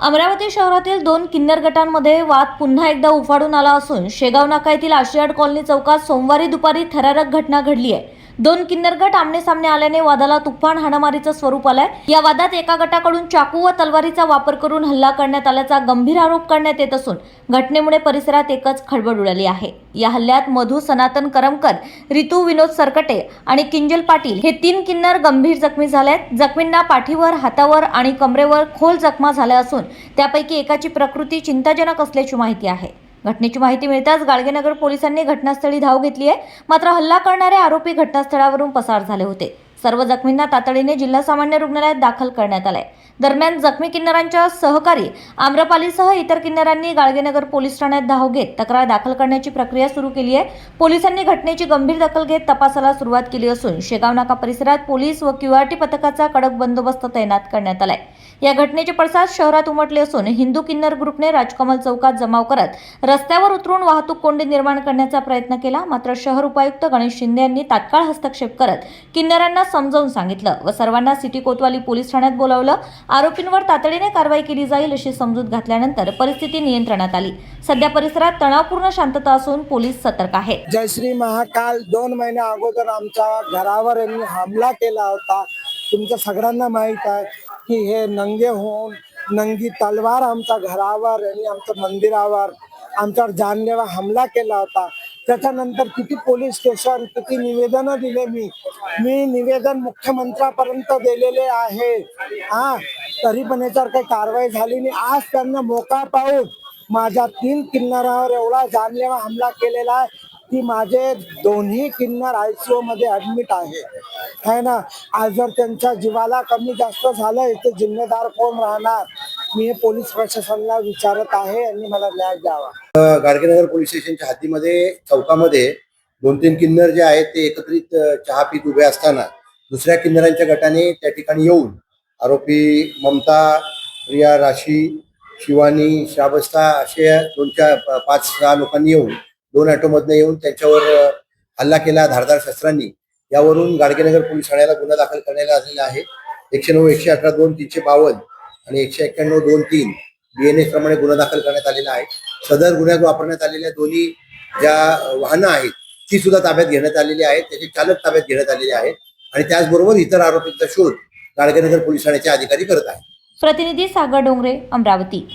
अमरावती शहरातील दोन किन्नर गटांमध्ये वाद पुन्हा एकदा उफाडून आला असून शेगाव नाका येथील आशियाड कॉलनी चौकात सोमवारी दुपारी थरारक घटना घडली आहे. दोन किन्नर गट आमने सामने आल्याने वादाला तुफान हाणामारीचं स्वरूप आलंय. या वादात एका गटाकडून चाकू व तलवारीचा वापर करून हल्ला करण्यात आल्याचा गंभीर आरोप करण्यात येत असून घटनेमुळे परिसरात एकच खळबळ उडाली आहे. या हल्ल्यात मधु सनातन करमकर रितू विनोद सरकटे आणि किंजल पाटील हे तीन किन्नर गंभीर जखमी झाले आहेत जखमींना पाठीवर हातावर आणि कमरेवर खोल जखमा झाल्या असून त्यापैकी एकाची प्रकृती चिंताजनक असल्याची माहिती आहे. घटनेची माहिती मिळताच गाडगेनगर पोलिसांनी घटनास्थळी धाव घेतली आहे. मात्र हल्ला करणारे आरोपी घटनास्थळावरून पसार झाले होते. सर्व जखमींना तातडीने जिल्हा सामान्य रुग्णालयात दाखल करण्यात आलंय. दरम्यान जखमी किन्नरांच्या सहकारी आम्रपालीसह इतर किन्नरांनी गाडगेनगर पोलीस ठाण्यात धाव घेत तक्रार दाखल करण्याची प्रक्रिया सुरू केली आहे. पोलिसांनी घटनेची गंभीर दखल घेत तपासाला सुरुवात केली असून शेगाव नाका परिसरात पोलीस व क्यूआरटी पथकाचा कडक बंदोबस्त तैनात करण्यात आलाय. या घटनेचे पडसाद शहरात उमटले असून हिंदू किन्नर ग्रुपने राजकमल चौकात जमाव करत रस्त्यावर उतरून वाहतूक कोंडी निर्माण करण्याचा प्रयत्न केला. मात्र शहर उपायुक्त गणेश शिंदे यांनी तात्काळ हस्तक्षेप करत किन्नरांना समजावून सांगितलं व सर्वांना सिटी कोतवाली पोलीस ठाण्यात बोलावलं. आरोपींवर तातडीने कारवाई केली जाईल अशी समजूत घातल्यानंतर परिस्थिती नियंत्रणात आली. सध्या परिसरात तणावपूर्ण शांतता असून पोलीस सतर्क आहेत. जयश्री महाकाल दोन महिन्या अगोदर आमच्या घरावर यांनी हमला केला होता. तुमच्या सगळ्यांना माहीत आहे की हे नंगे होऊन नंगी तलवार आमच्या घरावर आणि आमच्या मंदिरावर आमच्यावर जानलेवा हमला केला होता. त्याच्यानंतर किती पोलीस स्टेशन किती निवेदनं दिले मी. मी निवेदन मुख्यमंत्र्यापर्यंत दिलेले आहे. हा तरी पण याच्यावर काही कारवाई झाली नाही. आज त्यांना मोका पाहून माझ्या तीन किन्नरावर एवढा जानलेवा हमला केलेला आहे. की माझे दोन्ही किन्नर आयसीयू मध्ये ऍडमिट आहे. है ना? आज जर त्यांच्या जीवाला कमी जास्त झालं ते जिम्मेदार कोण राहणार? मी हे पोलीस प्रशासनाला विचारत आहे आणि मला न्याय द्यावा. गाडगेनगर पोलीस स्टेशनच्या हद्दीमध्ये चौकामध्ये दोन तीन किन्नर जे आहेत ते एकत्रित चहा पीत उभे असताना दुसऱ्या किन्नरांच्या गटाने त्या ठिकाणी येऊन आरोपी ममता प्रिया राशी शिवानी श्राबस्ता असे दोन चार पाच सहा लोकांनी येऊन दोन ऑटोमधनं येऊन त्यांच्यावर हल्ला केला. धारदार शस्त्रांनी यावरून गाडगेनगर पोलीस ठाण्याला गुन्हा दाखल करण्यात आलेला आहे. एकशे नऊ एकशे अठरा दोन तीनशे बावन्न आणि एकशे एक्क्याण्णव दोन तीन बीएनएस प्रमाणे गुन्हा दाखल करण्यात आलेला आहे. सदर गुन्ह्यात वापरण्यात आलेल्या दोन्ही ज्या वाहनं आहेत ती सुद्धा ताब्यात घेण्यात आलेली आहेत. त्याचे चालक ताब्यात घेण्यात आलेले आहेत. आणि त्याचबरोबर इतर आरोपींचा शोध गाडगेनगर पोलीस ठाण्याचे अधिकारी करत आहेत. प्रतिनिधी सागर डोंगरे अमरावती.